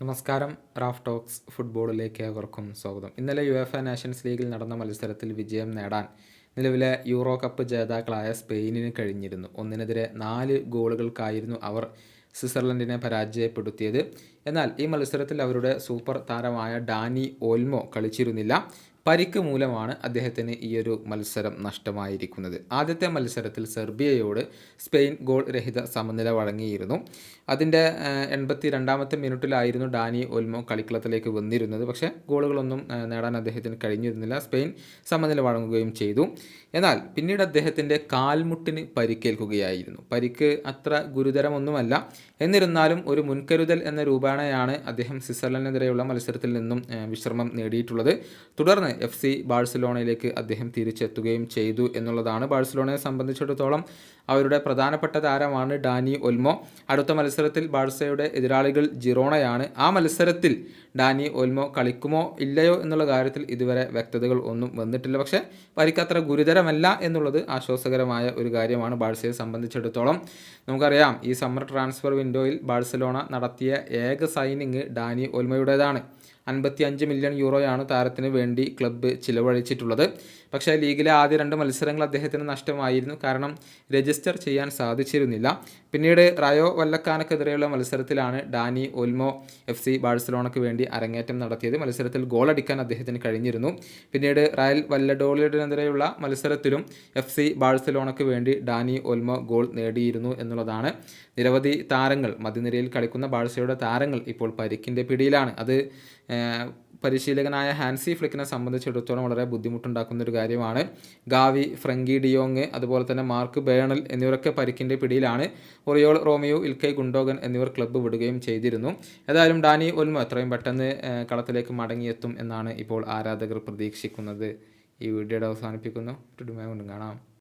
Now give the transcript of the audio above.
നമസ്കാരം. Raf talks ഫുട്ബോളിലേക്ക് ഏവർക്കും സ്വാഗതം. ഇന്നലെ യു എഫ് എ നാഷൻസ് ലീഗിൽ നടന്ന മത്സരത്തിൽ വിജയം നേടാൻ നിലവിലെ യൂറോ കപ്പ് ജേതാക്കളായ സ്പെയിനിന് കഴിഞ്ഞിരുന്നു. ഒന്നിനെതിരെ നാല് ഗോളുകൾക്കായിരുന്നു അവർ സ്വിറ്റ്സർലൻഡിനെ പരാജയപ്പെടുത്തിയത്. എന്നാൽ ഈ മത്സരത്തിൽ അവരുടെ സൂപ്പർ താരമായ ഡാനി ഓൽമോ കളിച്ചിരുന്നില്ല. പരിക്ക് മൂലമാണ് അദ്ദേഹത്തിന് ഈ ഒരു മത്സരം നഷ്ടമായിരിക്കുന്നത്. ആദ്യത്തെ മത്സരത്തിൽ സെർബിയയോട് സ്പെയിൻ ഗോൾ രഹിത സമനില വഴങ്ങിയിരുന്നു. അതിന്റെ എൺപത്തി രണ്ടാമത്തെ മിനിറ്റിലായിരുന്നു ഡാനി ഒൽമോ കളിക്കളത്തിലേക്ക് വന്നിരുന്നത്. പക്ഷേ ഗോളുകളൊന്നും നേടാൻ അദ്ദേഹത്തിന് കഴിഞ്ഞിരുന്നില്ല. സ്പെയിൻ സമനില വഴങ്ങുകയും ചെയ്തു. എന്നാൽ പിന്നീട് അദ്ദേഹത്തിന്റെ കാൽമുട്ടിന് പരിക്കേൽക്കുകയായിരുന്നു. പരിക്ക് അത്ര ഗുരുതരമൊന്നുമല്ല. എന്നിരുന്നാലും ഒരു മുൻകരുതൽ എന്ന രൂപേണയാണ് അദ്ദേഹം സ്വിറ്റ്സർലൻഡിനെതിരെയുള്ള മത്സരത്തിൽ നിന്നും വിശ്രമം നേടിയിട്ടുള്ളത്. തുടർന്ന് എഫ് സി ബാഴ്സലോണയിലേക്ക് അദ്ദേഹം തിരിച്ചെത്തുകയും ചെയ്തു എന്നുള്ളതാണ് ബാഴ്സലോണയെ സംബന്ധിച്ചിടത്തോളം അവരുടെ പ്രധാനപ്പെട്ട താരമാണ് ഡാനി ഒൽമോ. അടുത്ത മത്സരത്തിൽ ബാഴ്സയുടെ എതിരാളികൾ ജിറോണയാണ്. ആ മത്സരത്തിൽ ഡാനി ഒൽമോ കളിക്കുമോ ഇല്ലയോ എന്നുള്ള കാര്യത്തിൽ ഇതുവരെ വ്യക്തതകൾ ഒന്നും വന്നിട്ടില്ല. പക്ഷേ പരിക്കത്ര ഗുരുതരമല്ല എന്നുള്ളത് ആശ്വാസകരമായ ഒരു കാര്യമാണ് ബാഴ്സയെ സംബന്ധിച്ചിടത്തോളം. നമുക്കറിയാം ഈ സമ്മർ ട്രാൻസ്ഫർ വിൻഡോയിൽ ബാഴ്സലോണ നടത്തിയ ഏക സൈനിങ് ഡാനി ഒൽമയുടേതാണ്. അൻപത്തി അഞ്ച് മില്യൺ യൂറോയാണ് താരത്തിന് വേണ്ടി ക്ലബ്ബ് ചിലവഴിച്ചിട്ടുള്ളത്. പക്ഷേ ലീഗിലെ ആദ്യ രണ്ട് മത്സരങ്ങൾ അദ്ദേഹത്തിന് നഷ്ടമായിരുന്നു. കാരണം രജിസ്റ്റർ ചെയ്യാൻ സാധിച്ചിരുന്നില്ല. പിന്നീട് റയോ വല്ലക്കാനക്കെതിരെയുള്ള മത്സരത്തിലാണ് ഡാനി ഒൽമോ എഫ് സി ബാഴ്സലോണയ്ക്ക് വേണ്ടി അരങ്ങേറ്റം നടത്തിയത്. മത്സരത്തിൽ ഗോൾ അടിക്കാൻ അദ്ദേഹത്തിന് കഴിഞ്ഞിരുന്നു. പിന്നീട് റയൽ വല്ലഡോളിഡിനെതിരെയുള്ള മത്സരത്തിലും എഫ് സി ബാഴ്സലോണയ്ക്ക് വേണ്ടി ഡാനി ഒൽമോ ഗോൾ നേടിയിരുന്നു എന്നുള്ളതാണ് നിരവധി താരങ്ങൾ മധ്യനിരയിൽ കളിക്കുന്ന ബാഴ്സയുടെ താരങ്ങൾ ഇപ്പോൾ പരിക്കിന്റെ പിടിയിലാണ്. അത് പരിശീലകനായ ഹാൻസി ഫ്ലിക്കിനെ സംബന്ധിച്ചിടത്തോളം വളരെ ബുദ്ധിമുട്ടുണ്ടാക്കുന്ന ഒരു കാര്യമാണ്. ഗാവി ഫ്രങ്കി ഡിയോങ് അതുപോലെ തന്നെ മാർക്ക് ബേണൽ എന്നിവരൊക്കെ പരിക്കിന്റെ പിടിയിലാണ് ഒറിയോൾ റോമിയോ ഇൽക്കൈ ഗുണ്ടോഗൻ എന്നിവർ ക്ലബ്ബ് വിടുകയും ചെയ്തിരുന്നു. ഏതായാലും ഡാനി ഒൽമോ എത്രയും പെട്ടെന്ന് കളത്തിലേക്ക് മടങ്ങിയെത്തും എന്നാണ് ഇപ്പോൾ ആരാധകർ പ്രതീക്ഷിക്കുന്നത്. ഈ വീഡിയോയുടെ അവസാനിപ്പിക്കുന്നു. കാണാം.